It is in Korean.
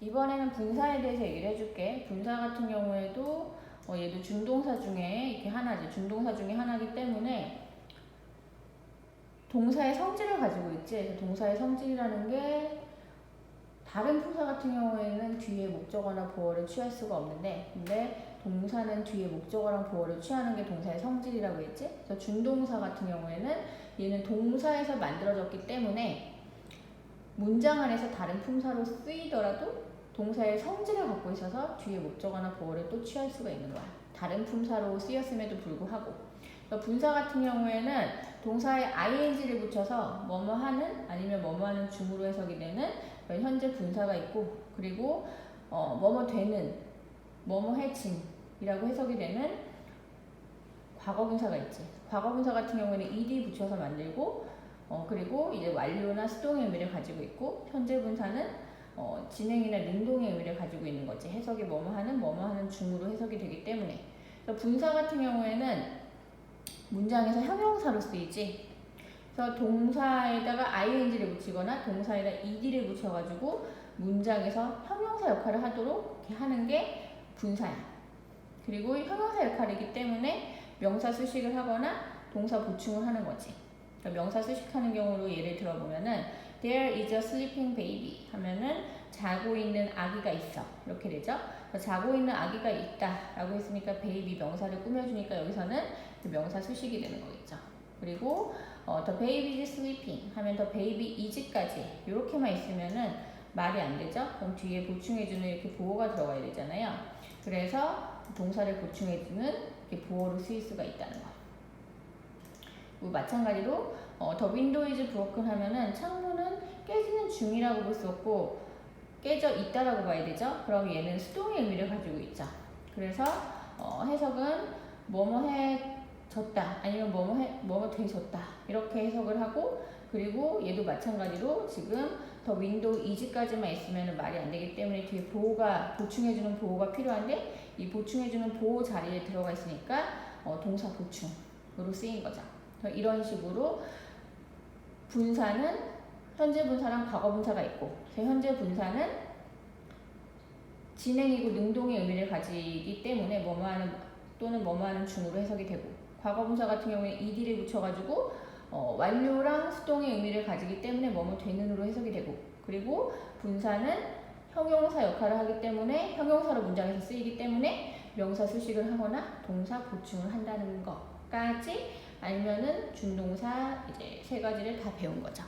이번에는 분사에 대해서 얘기를 해줄게. 분사 같은 경우에도 어, 얘도 준동사 중에 이렇게 하나지. 준동사 중에 하나이기 때문에 동사의 성질을 가지고 있지. 그래서 동사의 성질이라는 게 다른 품사 같은 경우에는 뒤에 목적어나 보어를 취할 수가 없는데, 근데 동사는 뒤에 목적어랑 보어를 취하는 게 동사의 성질이라고 했지. 그래서 준동사 같은 경우에는 얘는 동사에서 만들어졌기 때문에 문장 안에서 다른 품사로 쓰이더라도 동사의 성질을 갖고 있어서 뒤에 목적어나 보어를 또 취할 수가 있는 거야. 다른 품사로 쓰였음에도 불구하고. 분사 같은 경우에는 동사에 ing를 붙여서 뭐뭐 하는 아니면 뭐뭐 하는 중으로 해석이 되는 현재 분사가 있고 그리고 어, 뭐뭐 되는 뭐뭐 해진이라고 해석이 되는 과거 분사가 있지. 과거 분사 같은 경우에는 ed 붙여서 만들고 어, 그리고 이제 완료나 수동의 의미를 가지고 있고 현재 분사는 어, 진행이나 능동의 의미를 가지고 있는 거지. 해석이 뭐뭐 하는 뭐뭐 하는 중으로 해석이 되기 때문에. 그래서 분사 같은 경우에는 문장에서 형용사로 쓰이지. 그래서 동사에다가 ing를 붙이거나 동사에다 ed를 붙여가지고 문장에서 형용사 역할을 하도록 하는 게 분사야. 그리고 형용사 역할이기 때문에 명사 수식을 하거나 동사 보충을 하는 거지. 그러니까 명사 수식하는 경우로 예를 들어보면은 There is a sleeping baby 하면은 자고 있는 아기가 있어 이렇게 되죠. 자고 있는 아기가 있다라고 했으니까 베이비 명사를 꾸며주니까 여기서는 그 명사 수식이 되는 거겠죠. 그리고 어, the baby is sleeping 하면 the baby is까지 이렇게만 있으면은 말이 안 되죠. 그럼 뒤에 보충해주는 이렇게 보호가 들어가야 되잖아요. 그래서 동사를 보충해주는 이렇게 보호로 쓰일 수가 있다는 거. 뭐 마찬가지로 어, 더 윈도이즈 브로큰 하면은 창문은 깨지는 중이라고 볼 수 없고 깨져 있다라고 봐야 되죠. 그럼 얘는 수동의 의미를 가지고 있죠. 그래서 어, 해석은 뭐뭐 해졌다 아니면 뭐뭐 해 뭐뭐 되졌다 이렇게 해석을 하고 그리고 얘도 마찬가지로 지금 더 윈도우 이즈까지만 있으면 말이 안 되기 때문에 뒤에 보호가 보충해주는 보호가 필요한데 이 보충해주는 보호 자리에 들어가 있으니까 어, 동사 보충으로 쓰인 거죠. 이런 식으로 분사는 현재 분사랑 과거 분사가 있고 현재 분사는 진행이고 능동의 의미를 가지기 때문에 뭐뭐하는 또는 뭐뭐하는 중으로 해석이 되고 과거 분사 같은 경우에 ed를 붙여가지고 어, 완료랑 수동의 의미를 가지기 때문에 뭐뭐 되는으로 해석이 되고 그리고 분사는 형용사 역할을 하기 때문에 형용사로 문장에서 쓰이기 때문에 명사 수식을 하거나 동사 보충을 한다는 것까지 알면은 준동사 이제 세 가지를 다 배운 거죠.